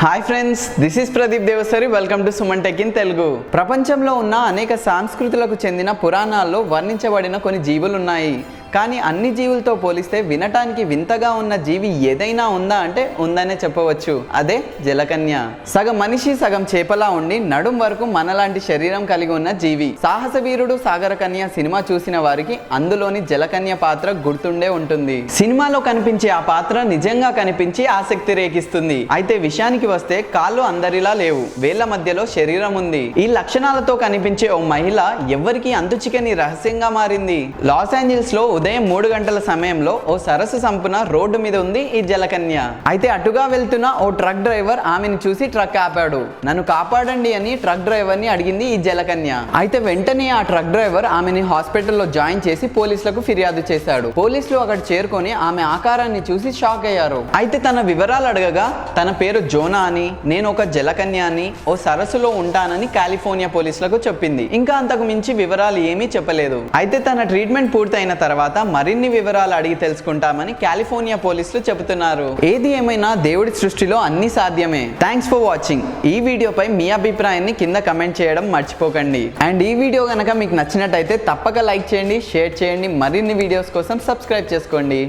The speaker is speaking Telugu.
Hi friends this is Pradeep Devasari welcome to Suman tech in Telugu ప్రపంచంలో ఉన్న అనేక సంస్కృతులకు చెందిన పురాణాల్లో వర్ణించబడిన కొన్ని జీవులు ఉన్నాయి కానీ అన్ని జీవులతో పోలిస్తే వినటానికి వింతగా ఉన్న జీవి ఏదైనా ఉందా అంటే ఉందనే చెప్పవచ్చు. అదే జలకన్య. సగం మనిషి సగం చేపలా ఉండి నడుం వరకు మనలాంటి శరీరం కలిగి ఉన్న జీవి. సాహస వీరుడు సాగర కన్య సినిమా చూసిన వారికి అందులోని జలకన్య పాత్ర గుర్తుండే ఉంటుంది. సినిమాలో కనిపించే ఆ పాత్ర నిజంగా కనిపించి ఆసక్తి రేకిస్తుంది. అయితే విషయానికి వస్తే కాళ్ళు అందరిలా లేవు. వేళ్ళ మధ్యలో శరీరం ఉంది. ఈ లక్షణాలతో కనిపించే ఓ మహిళ ఎవ్వరికి అందుచికని రహస్యంగా మారింది. లాస్ ఏంజల్స్లో ఉదయం మూడు గంటల సమయంలో ఓ సరస్సు సంపున రోడ్డు మీద ఉంది ఈ జలకన్య. అయితే అటుగా వెళ్తున్న ఓ ట్రక్ డ్రైవర్ ఆమెను చూసి ట్రక్ ఆపాడు. నన్ను కాపాడండి అని ట్రక్ డ్రైవర్ని అడిగింది ఈ జలకన్య. అయితే వెంటనే ఆ ట్రక్ డ్రైవర్ ఆమెని హాస్పిటల్లో జాయిన్ చేసి పోలీసులకు ఫిర్యాదు చేశాడు. పోలీసులు అక్కడ చేరుకొని ఆమె ఆకారాన్ని చూసి షాక్ అయ్యారు. అయితే తన వివరాలు అడగగా తన పేరు జోనా అని నేను ఒక జలకన్య అని ఓ సరస్సులో ఉంటానని కాలిఫోర్నియా పోలీసులకు చెప్పింది. ఇంకా అంతకు మించి వివరాలు ఏమీ చెప్పలేదు. అయితే తన ట్రీట్మెంట్ పూర్తయిన తర్వాత తర్వాత మరిన్ని వివరాలు అడిగి తెలుసుకుంటామని కాలిఫోర్నియా పోలీసులు చెబుతున్నారు. ఏది ఏమైనా దేవుడి సృష్టిలో అన్ని సాధ్యమే. థ్యాంక్స్ ఫర్ వాచింగ్ ఈ వీడియోపై మీ అభిప్రాయాన్ని కింద కమెంట్ చేయడం మర్చిపోకండి. అండ్ ఈ వీడియో కనుక మీకు నచ్చినట్టయితే తప్పక లైక్ చేయండి షేర్ చేయండి మరిన్ని వీడియోస్ కోసం సబ్స్క్రైబ్ చేసుకోండి.